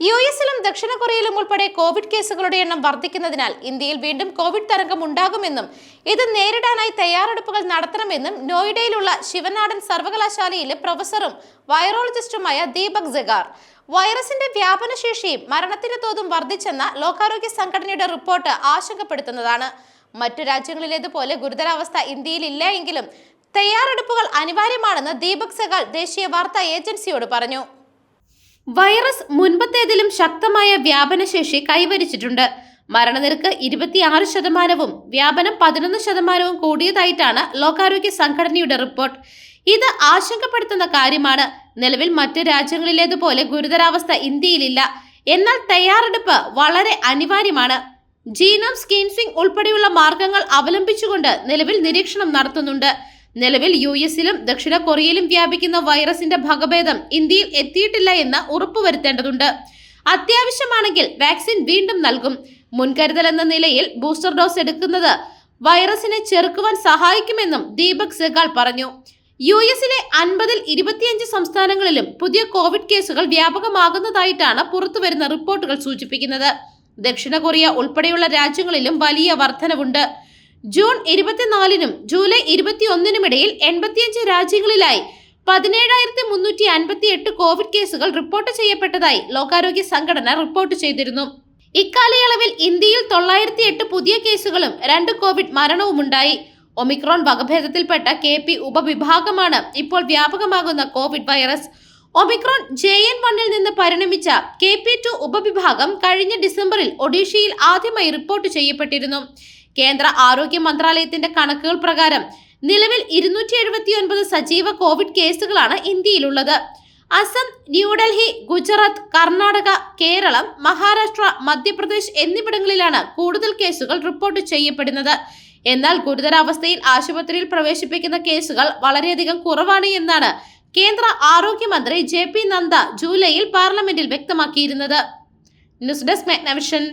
U എസിലും ദക്ഷിണ കൊറിയയിലും ഉൾപ്പെടെ Covid കേസുകളുടെ എണ്ണം വർദ്ധിക്കുന്നതിനാൽ ഇന്ത്യയിൽ വീണ്ടും കോവിഡ് തരംഗം ഉണ്ടാകുമെന്നും ഇത് നേരിടാനായി തയ്യാറെടുപ്പുകൾ നടത്തണമെന്നും നോയിഡയിലുള്ള ശിവനാടൻ സർവകലാശാലയിലെ പ്രൊഫസറും വൈറോളജിസ്റ്റുമായ ദീപക് ജഗാർ വൈറസിന്റെ വ്യാപനശേഷിയും മരണത്തിന്റെ തോതും വർദ്ധിച്ചെന്ന ലോകാരോഗ്യ സംഘടനയുടെ റിപ്പോർട്ട് ആശങ്കപ്പെടുത്തുന്നതാണ്. മറ്റു രാജ്യങ്ങളിലേതുപോലെ ഗുരുതരാവസ്ഥ ഇന്ത്യയിൽ ഇല്ല എങ്കിലും തയ്യാറെടുപ്പുകൾ അനിവാര്യമാണെന്ന് ദീപക് സെഗാൾ ദേശീയ വാർത്താ ഏജൻസിയോട് പറഞ്ഞു. വൈറസ് മുൻപത്തേതിലും ശക്തമായ വ്യാപനശേഷി കൈവരിച്ചിട്ടുണ്ട്. മരണനിരക്ക് ഇരുപത്തിയാറ് ശതമാനവും വ്യാപനം പതിനൊന്ന് ശതമാനവും കൂടിയതായിട്ടാണ് ലോകാരോഗ്യ സംഘടനയുടെ റിപ്പോർട്ട്. ഇത് ആശങ്കപ്പെടുത്തുന്ന കാര്യമാണ്. നിലവിൽ മറ്റ് രാജ്യങ്ങളിലേതുപോലെ ഗുരുതരാവസ്ഥ ഇന്ത്യയിലില്ല. എന്നാൽ തയ്യാറെടുപ്പ് വളരെ അനിവാര്യമാണ്. ജീനോം സ്കീൻസിംഗ് ഉൾപ്പെടെയുള്ള മാർഗങ്ങൾ അവലംബിച്ചുകൊണ്ട് നിലവിൽ നിരീക്ഷണം നടത്തുന്നുണ്ട്. നിലവിൽ യു എസിലും ദക്ഷിണ കൊറിയയിലും വ്യാപിക്കുന്ന വൈറസിന്റെ ഭഗഭേദം ഇന്ത്യയിൽ എത്തിയിട്ടില്ല എന്ന് ഉറപ്പുവരുത്തേണ്ടതുണ്ട്. അത്യാവശ്യമാണെങ്കിൽ വാക്സിൻ വീണ്ടും നൽകും. മുൻകരുതൽ എന്ന നിലയിൽ ബൂസ്റ്റർ ഡോസ് എടുക്കുന്നത് വൈറസിനെ ചെറുക്കുവാൻ സഹായിക്കുമെന്നും ദീപക് സെഗാൾ പറഞ്ഞു. യു എസിലെ അൻപതിൽ ഇരുപത്തിയഞ്ച് സംസ്ഥാനങ്ങളിലും പുതിയ കോവിഡ് കേസുകൾ വ്യാപകമാകുന്നതായിട്ടാണ് പുറത്തുവരുന്ന റിപ്പോർട്ടുകൾ സൂചിപ്പിക്കുന്നത്. ദക്ഷിണ കൊറിയ ഉൾപ്പെടെയുള്ള രാജ്യങ്ങളിലും വലിയ വർധനവുണ്ട്. ജൂൺ ഇരുപത്തിനാലിനും ജൂലൈ ഇരുപത്തിയൊന്നിനുമിടയിൽ എൺപത്തിയഞ്ച് രാജ്യങ്ങളിലായി പതിനേഴായിരത്തി മുന്നൂറ്റി അൻപത്തി എട്ട് കോവിഡ് കേസുകൾ റിപ്പോർട്ട് ചെയ്യപ്പെട്ടതായി ലോകാരോഗ്യ സംഘടന റിപ്പോർട്ട് ചെയ്തിരുന്നു. ഇക്കാലയളവിൽ ഇന്ത്യയിൽ തൊള്ളായിരത്തി എട്ട് പുതിയ കേസുകളും രണ്ട് കോവിഡ് മരണവുമുണ്ടായി. ഒമിക്രോൺ വകഭേദത്തിൽപ്പെട്ട കെ പി ഉപവിഭാഗമാണ് ഇപ്പോൾ വ്യാപകമാകുന്ന Covid virus. Omicron J N വണ്ണിൽ നിന്ന് പരിണമിച്ച കെ പി ടു ഉപവിഭാഗം കഴിഞ്ഞ ഡിസംബറിൽ ഒഡീഷയിൽ ആദ്യമായി റിപ്പോർട്ട് ചെയ്യപ്പെട്ടിരുന്നു. കേന്ദ്ര ആരോഗ്യ മന്ത്രാലയത്തിന്റെ കണക്കുകൾ പ്രകാരം നിലവിൽ ഇരുന്നൂറ്റി എഴുപത്തി ഒൻപത് സജീവ കോവിഡ് കേസുകളാണ് ഇന്ത്യയിലുള്ളത്. അസം ന്യൂഡൽഹി ഗുജറാത്ത് കർണാടക കേരളം മഹാരാഷ്ട്ര മധ്യപ്രദേശ് എന്നിവിടങ്ങളിലാണ് കൂടുതൽ കേസുകൾ റിപ്പോർട്ട് ചെയ്യപ്പെടുന്നത്. എന്നാൽ ഗുരുതരാവസ്ഥയിൽ ആശുപത്രിയിൽ പ്രവേശിപ്പിക്കുന്ന കേസുകൾ വളരെയധികം കുറവാണ് എന്നാണ് കേന്ദ്ര ആരോഗ്യമന്ത്രി ജെ പി നദ്ദ ജൂലൈയിൽ പാർലമെന്റിൽ വ്യക്തമാക്കിയിരുന്നത്. News desk Magnavision.